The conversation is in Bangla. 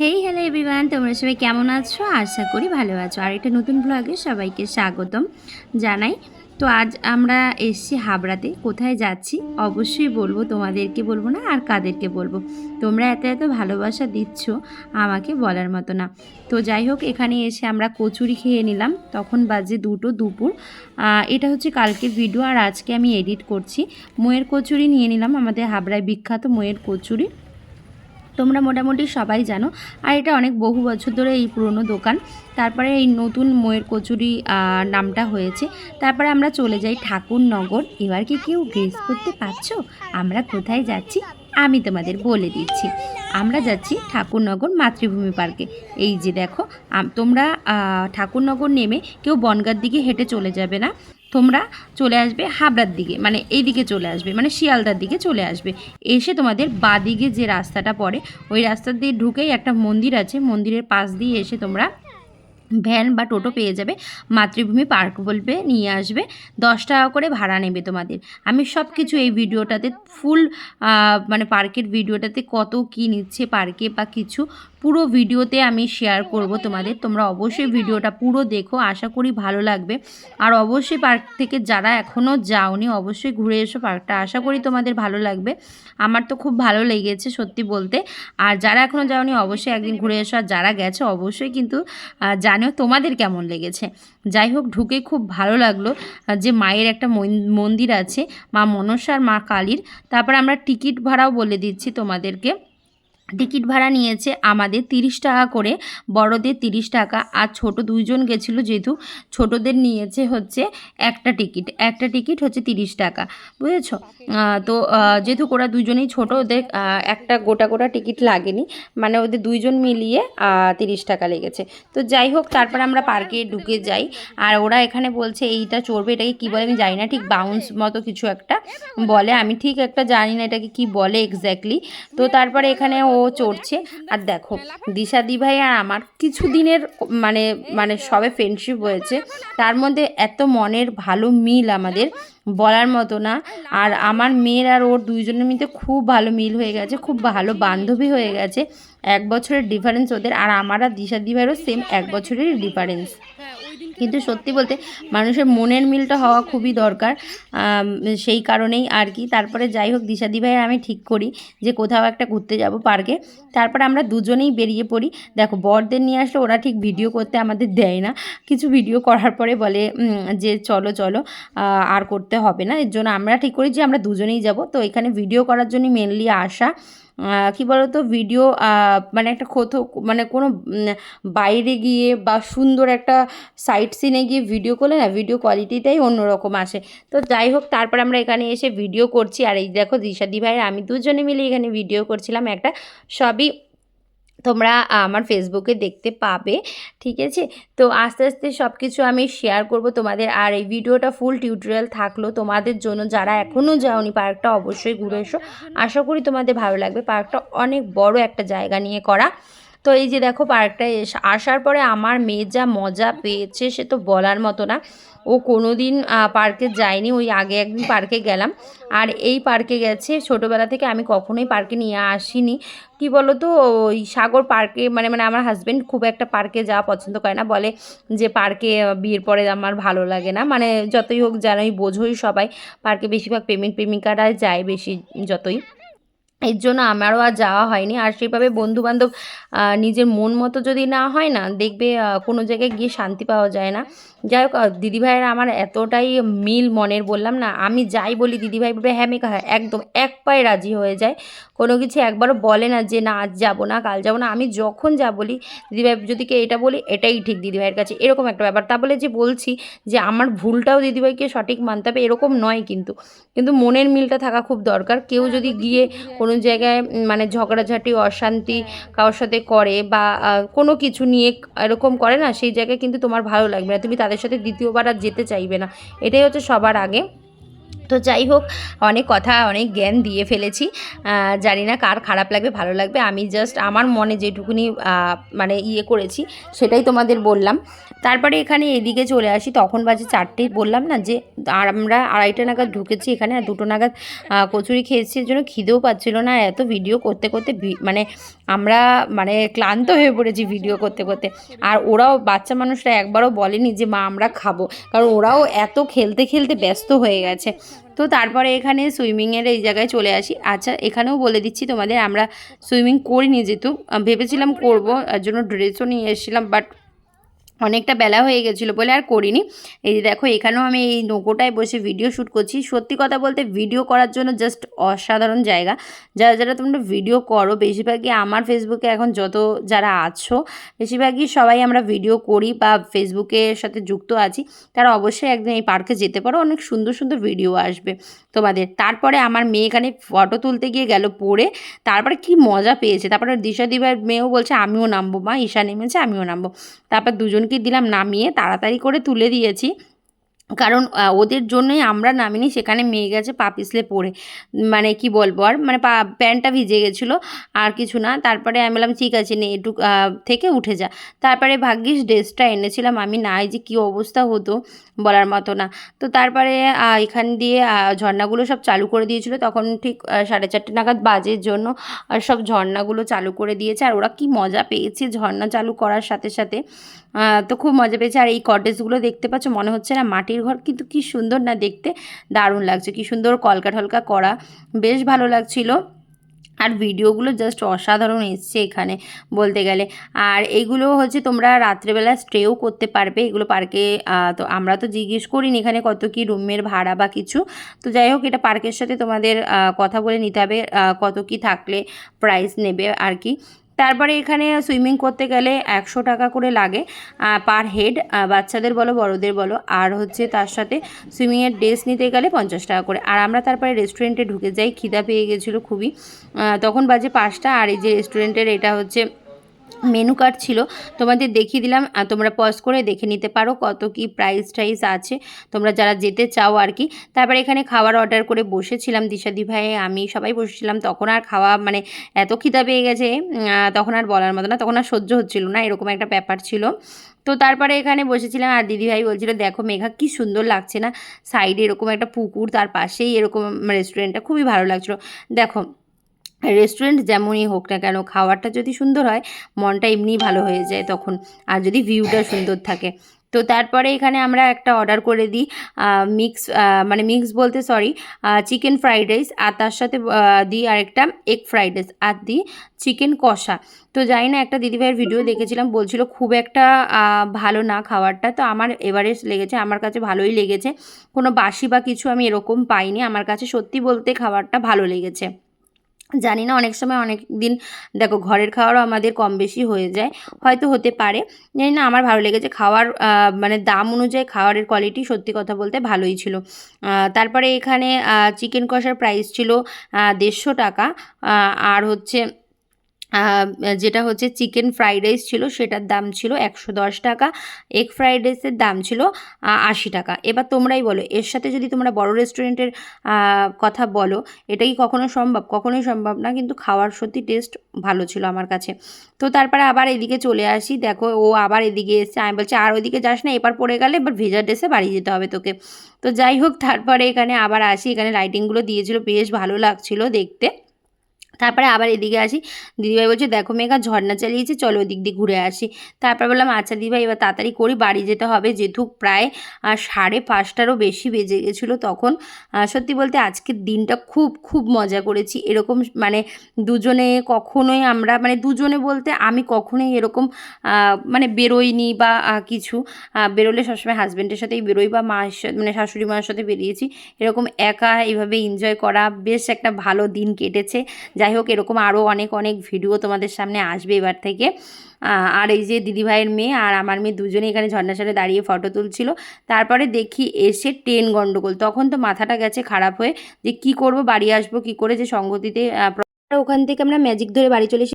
হেই হ্যালো এভরিওয়ান তোমরা সবাই কেমন আছো? আশা করি ভালো আছো। আর একটা নতুন ব্লগে সবাইকে স্বাগতম জানাই। তো আজ আমরা এসছি হাবড়াতে। কোথায় যাচ্ছি? অবশ্যই বলব, তোমাদেরকে বলব না, আর কাদেরকে বলব। তোমরা এত এত ভালোবাসা দিচ্ছ, আমাকে বলার মতো না। তো যাই হোক, এখানে এসে আমরা কচুরি খেয়ে নিলাম। তখন বাজে দুটো দুপুর। এটা হচ্ছে কালকে ভিডিও আর আজকে আমি এডিট করছি। ময়ের কচুরি নিয়ে নিলাম। আমাদের হাবড়ায় বিখ্যাত ময়ের কচুরি। তোমরা মোটামুটি সবাই জানো। আর এটা অনেক বহু বছর ধরে এই পুরনো দোকান। তারপরে এই নতুন ময়ের কচুরি নামটা হয়েছে। তারপরে আমরা চলে যাই ঠাকুরনগর। এবার কি কেউ গেস করতে পারছ? আমরা কোথায় যাচ্ছি? আমি তোমাদের বলে দিচ্ছি। আমরা যাচ্ছি ঠাকুরনগর মাতৃভূমি পার্কে। এই যে দেখো তোমরা ঠাকুরনগর নেমে কেউ বনগার দিকে হেঁটে চলে যাবে না। তোমরা চলে আসবে হাবড়ার দিকে মানে এই দিকে চলে আসবে মানে শিয়ালদার দিকে চলে আসবে। এসে তোমাদের বাদিকে যে রাস্তাটা পড়ে, ওই রাস্তা দিয়ে ঢুকেই একটা মন্দির আছে, মন্দিরের পাশ দিয়ে এসে তোমরা ভ্যান বা টোটো পেয়ে যাবে, মাতৃভূমি পার্ক বলবে, নিয়ে আসবে, দশ টাকা করে ভাড়া নেবে তোমাদের। আমি সব কিছু এই ভিডিওটাতে ফুল মানে পার্কের ভিডিওটাতে কত কি নিচ্ছে পার্কে বা কিছু পুরো ভিডিওতে আমি শেয়ার করব তোমাদের। তোমরা অবশ্যই ভিডিওটা পুরো দেখো, আশা করি ভালো লাগবে। আর অবশ্যই পার্ক থেকে যারা এখনও যাওনি, অবশ্যই ঘুরে এসো পার্কটা আশা করি তোমাদের ভালো লাগবে। আমার তো খুব ভালো লেগেছে সত্যি বলতে। আর যারা এখনও যাওনি, অবশ্যই একদিন ঘুরে এসো। আর যারা গেছে, অবশ্যই কিন্তু জানিও তোমাদের কেমন লেগেছে। যাই হোক, ঢুকে খুব ভালো লাগল যে মায়ের একটা মন- মন্দির আছে, মা মনসার মা কালীর। তারপর আমরা টিকিট ভাড়াও বলে দিচ্ছি তোমাদেরকে। টিকিট ভাড়া নিয়েছে আমাদের তিরিশ টাকা করে, বড়দের তিরিশ টাকা। আর ছোট দুইজন গেছিল যেহেতু, ছোটদের নিয়েছে হচ্ছে একটা টিকিট। একটা টিকিট হচ্ছে তিরিশ টাকা, বুঝেছ? তো যেহেতু ওরা দুজনেই ছোট, ওদের একটা গোটা গোটা টিকিট লাগেনি। মানে ওদের দুইজন মিলিয়ে তিরিশ টাকা লেগেছে। তো যাই হোক, তারপর আমরা পার্কে ঢুকে যাই। আর ওরা এখানে বলছে, এইটা চড়বে, এটাকে কী বলে আমি জানি না, ঠিক বাউন্স মতো কিছু একটা বলে। আমি ঠিক একটা জানি না এটাকে কি বলে এক্স্যাক্টলি তো তারপরে এখানে ও চড়ছে। আর দেখো দিশা দি ভাই আর আমার কিছু দিনের মানে মানে সবে ফ্রেন্ডশিপ হয়েছে। তার মধ্যে এত মনের ভালো মিল আমাদের বলার মতো না। আর আমার মেয়ের আর ওর দুইজনের মধ্যে খুব ভালো মিল হয়ে গেছে খুব ভালো বান্ধবী হয়ে গেছে। এক বছরের ডিফারেন্স ওদের আর আমার আর দিশা দি ভাইয়েরও সেম এক বছরের ডিফারেন্স কিন্তু সত্যি বলতে মানুষের মনের মিলটা হওয়া খুবই দরকার সেই কারণেই আর কি। তারপরে যাই হোক, দিশাদি ভাই আমি ঠিক করি যে কোথাও একটা ঘুরতে যাব পার্কে। তারপরে আমরা দুজনেই বেরিয়ে পড়ি। দেখো, বরদের নিয়ে আসলে ওরা ঠিক ভিডিও করতে আমাদের দেয় না। কিছু ভিডিও করার পরে বলে যে চলো চলো আর করতে হবে না। এর জন্য আমরা ঠিক করি যে আমরা দুজনেই যাব। তো এখানে ভিডিও করার জন্য মেনলি আসা কি বলতো ভিডিও মানে একটা কোথাও মানে কোনো বাইরে গিয়ে বা সুন্দর একটা সাইট সিনে গিয়ে ভিডিও করলে না ভিডিও কোয়ালিটিটাই অন্যরকম আসে। তো যাই হোক, তারপর আমরা এখানে এসে ভিডিও করছি। আর এই দেখো দিশাদি ভাইয়ের, আমি দুজনে মিলে এখানে ভিডিও করছিলাম একটা, সবই তোমরা আমার ফেসবুকে দেখতে পাবে, ঠিক আছে? তো আস্তে আস্তে সব কিছু আমি শেয়ার করব তোমাদের। আর এই ভিডিওটা ফুল টিউটোরিয়াল থাকল তোমাদের জন্য। যারা এখনও যাওনি পার্কটা অবশ্যই ঘুরে এসো। আশা করি তোমাদের ভালো লাগবে। পার্কটা অনেক বড় একটা জায়গা নিয়ে করা। তো এই যে দেখো পার্কটায় এসে, আসার পরে আমার মেয়ে যা মজা পেয়েছে সে তো বলার মতো না। ও কোনো দিন পার্কে যায়নি, ওই আগে একদিন পার্কে গেলাম। আর এই পার্কে গেছে, ছোটোবেলা থেকে আমি কখনোই পার্কে নিয়ে আসিনি। কি বলো তো ওই সাগর পার্কে মানে মানে আমার হাজব্যান্ড খুব একটা পার্কে যাওয়া পছন্দ করে না। বলে যে পার্কে বিয়ের পরে আমার ভালো লাগে না। মানে যতই হোক জানোই বোঝোই সবাই পার্কে বেশিরভাগ প্রেমিক প্রেমিকারাই যায় বেশি, যতই। এর জন্য আমারও আর যাওয়া হয়নি। আর সেভাবে বন্ধুবান্ধব নিজের মন মতো যদি না হয় না, দেখবে কোনো জায়গায় গিয়ে শান্তি পাওয়া যায় না। যাই হোক দিদিভাইয়ের আমার এতটাই মিল মনের বললাম না আমি যাই বলি দিদিভাই বলবে হ্যাঁ মেকা হ্যাঁ একদম এক পায়ে রাজি হয়ে যায়। কোনো কিছু একবারও বলে না যে না আজ যাব না কাল যাব না আমি যখন যা বলি দিদিভাই যদি কে এটা বলি এটাই ঠিক দিদিভাইয়ের কাছে। এরকম একটা ব্যাপার। তা বলে যে বলছি যে আমার ভুলটাও দিদিভাইকে সঠিক মানতে হবে এরকম নয় কিন্তু। কিন্তু মনের মিলটা থাকা খুব দরকার। কেউ যদি গিয়ে কোনো জায়গায় মানে ঝগড়াঝাটি অশান্তি কারোর সাথে করে বা কোনো কিছু নিয়ে এরকম করে না সেই জায়গায় কিন্তু তোমার ভালো লাগবে না। তুমি তাদের সাথে দ্বিতীয়বার আর যেতে চাইবে না। এটাই হচ্ছে সবার আগে। তো যাই হোক, অনেক কথা, অনেক জ্ঞান দিয়ে ফেলেছি। জানি না কার খারাপ লাগবে, ভালো লাগবে। আমি জাস্ট আমার মনে যেটুকুনি মানে ইয়ে করেছি, সেটাই তোমাদের বললাম। তারপরে এখানে এদিকে চলে আসি, তখন বাজে চারটে, বললাম না যে আমরা আড়াইটা নাগাদ ঢুকেছি এখানে, আর দুটো নাগাদ কচুরি খেয়েছি জন্য খিদেও পাচ্ছিল না। এত ভিডিও করতে করতে মানে আমরা মানে ক্লান্ত হয়ে পড়েছি ভিডিও করতে করতে। আর ওরাও, বাচ্চা মানুষরা একবারও বলেনি যে, মা, আমরা খাব। কারণ ওরাও এত খেলতে খেলতে ব্যস্ত হয়ে গেছে। তো তারপরে এখানে সুইমিংয়ের এই জায়গায় চলে আসি। আচ্ছা এখানেও বলে দিচ্ছি তোমাদের, আমরা সুইমিং করিনি যেহেতু ভেবেছিলাম করব তার জন্য ড্রেসও নিয়ে এসেছিলাম বাট অনেকটা বেলা হয়ে গেছিল বলে আর করিনি। এই যে দেখো, এখানেও আমি এই নৌকোটায় বসে ভিডিও শ্যুট করছি। সত্যি কথা বলতে ভিডিও করার জন্য জাস্ট অসাধারণ জায়গা। যারা যারা তোমরা ভিডিও করো, বেশিরভাগই আমার ফেসবুকে এখন যত যারা আছো, বেশিরভাগই সবাই আমরা ভিডিও করি বা ফেসবুকের সাথে যুক্ত আছি, তারা অবশ্যই একদিন এই পার্কে যেতে পারো। অনেক সুন্দর সুন্দর ভিডিও আসবে তোমাদের। তারপরে আমার মেয়ে এখানে ফটো তুলতে গিয়ে গেল পড়ে। তারপরে কি মজা পেয়েছে। তারপরে দিশা দিবার মেয়েও বলছে, আমিও নামবো মা। ঈশা নেমেছে, আমিও নামবো। তারপর দুজনকে দিলাম নামিয়ে তাড়াতাড়ি করে তুলে দিয়েছি। কারণ ওদের জন্যই আমরা নামিনি, সেখানে মেয়ে গেছে পা পিছলে পড়ে। মানে কি বলব আর মানে পা, প্যান্টটা ভিজে গেছিল, আর কিছু না। তারপরে আমি বললাম, ঠিক আছে, নে, একটু থেকে উঠে যা। তারপরে ভাগ্যিস ড্রেসটা এনেছিলাম। আমি নাই যে কী অবস্থা হতো বলার মতো না। তো তারপরে এখান দিয়ে ঝর্ণাগুলো সব চালু করে দিয়েছিল। তখন ঠিক সাড়ে চারটে নাগাদ বাজের জন্য আর সব ঝর্ণাগুলো চালু করে দিয়েছে। আর ওরা কি মজা পেয়েছে ঝর্ণা চালু করার সাথে সাথে। তো খুব মজা পেয়েছে। আর এই কটেজগুলো দেখতে পাচ্ছ, মনে হচ্ছে না মাটির ঘর। কিন্তু কি সুন্দর না দেখতে। দারুণ লাগছে। কি সুন্দর কলকা ঠলকা করা। বেশ ভালো লাগছিল। আর ভিডিওগুলো জাস্ট অসাধারণ এসছে এখানে বলতে গেলে। আর এইগুলো হচ্ছে তোমরা রাত্রেবেলা স্টেও করতে পারবে। এগুলো পার্কে তো আমরা তো জিজ্ঞেস করিনি এখানে কত কি রুমের ভাড়া বা কিছু। তো যাই হোক, এটা পার্কের সাথে তোমাদের কথা বলে নিতে হবে কত কি থাকলে প্রাইস নেবে আর কি। তারপরে এখানে সুইমিং করতে গেলে একশো টাকা করে লাগে পার হেড বাচ্চাদের বলো, বড়দের বলো। আর হচ্ছে তার সাথে সুইমিংয়ের ড্রেস নিতে গেলে পঞ্চাশ টাকা করে। আর আমরা তারপরে রেস্টুরেন্টে ঢুকে যাই, খিদা পেয়ে গেছিল খুবই। তখন বাজে পাঁচটা। আর এই যে রেস্টুরেন্টের এটা হচ্ছে মেনু কার্ড ছিল, তোমাদের দেখিয়ে দিলাম তোমরা পজ করে দেখে নিতে পারো কত কি প্রাইস টাইস আছে। তোমরা যারা যেতে চাও আর কি, তারপরে এখানে খাবার অর্ডার করে বসেছিলাম দিশাদি ভাই, আমি সবাই বসেছিলাম, তখন আর খাওয়া মানে এত খিদা পেয়ে গেছে তখন আর বলার মতো না, তখন আর সহ্য হচ্ছিল না, এরকম একটা ব্যাপার ছিল। তো তারপরে এখানে বসেছিলাম, আর দিদিভাই বলছিল, দেখো মেঘা, কি সুন্দর লাগছে না সাইডে এরকম একটা পুকুর, তার পাশেই এরকম রেস্টুরেন্টটা খুবই ভালো লাগছিল। দেখো রেস্টুরেন্ট যেমনই হোক না কেন খাবারটা যদি সুন্দর হয়, মনটা এমনিই ভালো হয়ে যায় তখন। আর যদি ভিউটা সুন্দর থাকে। তো তারপরে এখানে আমরা একটা অর্ডার করে দিই মিক্স মানে মিক্স বলতে সরি চিকেন ফ্রাইড রাইস আর তার সাথে দিই আরেকটা এগ ফ্রাইড রাইস আর দিই চিকেন কষা। তো জানি না, একটা দিদিভাইয়ের ভিডিও দেখেছিলাম, বলছিল খুব একটা ভালো না খাবারটা তো আমার এভারেস্ট লেগেছে, আমার কাছে ভালোই লেগেছে। কোনো বাসি বা কিছু আমি এরকম পাইনি। আমার কাছে সত্যি বলতে খাবারটা ভালো লেগেছে। জানি না, অনেক সময় অনেক দিন দেখো ঘরের খাওয়ারও আমাদের কম বেশি হয়ে যায়, হয়তো হতে পারে। জানি না, আমার ভালো লেগেছে। খাওয়ার মানে দাম অনুযায়ী খাওয়ারের কোয়ালিটি সত্যি কথা বলতে ভালোই ছিল। তারপরে এখানে চিকেন কষার প্রাইস ছিল দেড়শো টাকা আর হচ্ছে যেটা হচ্ছে চিকেন ফ্রাইড রাইস ছিল, সেটার দাম ছিল একশো দশ টাকা। এগ ফ্রাইড রাইসের দাম ছিল আশি টাকা। এবার তোমরাই বলো, এর সাথে যদি তোমরা বড় রেস্টুরেন্টের কথা বলো, এটা কি কখনো সম্ভব? কখনোই সম্ভব না, কিন্তু খাওয়ার সত্যি টেস্ট ভালো ছিল আমার কাছে। তো তারপরে আবার এদিকে চলে আসি, দেখো ও আবার এদিকে এসছে। আমি বলছি, আর ওইদিকে যাস না এবার পড়ে গেলে এবার ভেজা ড্রেসে বাড়ি যেতে হবে তোকে। তো যাই হোক, তারপরে এখানে আবার আসি, এখানে লাইটিংগুলো দিয়েছিল, বেশ ভালো লাগছিল দেখতে। তারপরে আবার এদিকে আসি। দিদিভাই বলছে, দেখো মেঘা, ঝর্ণা চালিয়েছে, চলো ওদিক দিয়ে ঘুরে আসি। তারপর বললাম আচ্ছা দিদিভাই, এবার তাড়াতাড়ি করি, বাড়ি যেতে হবে। যেহেতু প্রায় সাড়ে পাঁচটারও বেশি বেজে গেছিল তখন। সত্যি বলতে আজকের দিনটা খুব খুব মজা করেছি। এরকম মানে দুজনে কখনোই আমরা মানে দুজনে বলতে আমি কখনোই এরকম মানে বেরোইনি বা কিছু। বেরোলে সবসময় হাজব্যান্ডের সাথেই বেরোই বা মায়ের মানে শাশুড়ি মায়ের সাথে বেরিয়েছি। এরকম একা এইভাবে এনজয় করা বেশ একটা ভালো দিন কেটেছে। যাই হোক, এরকম আরও অনেক অনেক ভিডিও তোমাদের সামনে আসবে এবার থেকে। আর এই যে দিদিভাইয়ের মেয়ে আর আমার মেয়ে দুজনে এখানে ঝর্ণার দাঁড়িয়ে ফটো তুলছিল। তারপরে দেখি এসে ট্রেন গন্ডগোল। তখন তো মাথাটা গেছে খারাপ হয়ে যে কি করব, বাড়ি আসব কি করে যে সঙ্গতিতে ওখান থেকে আমরা ম্যাজিক ধরে বাড়ি চলে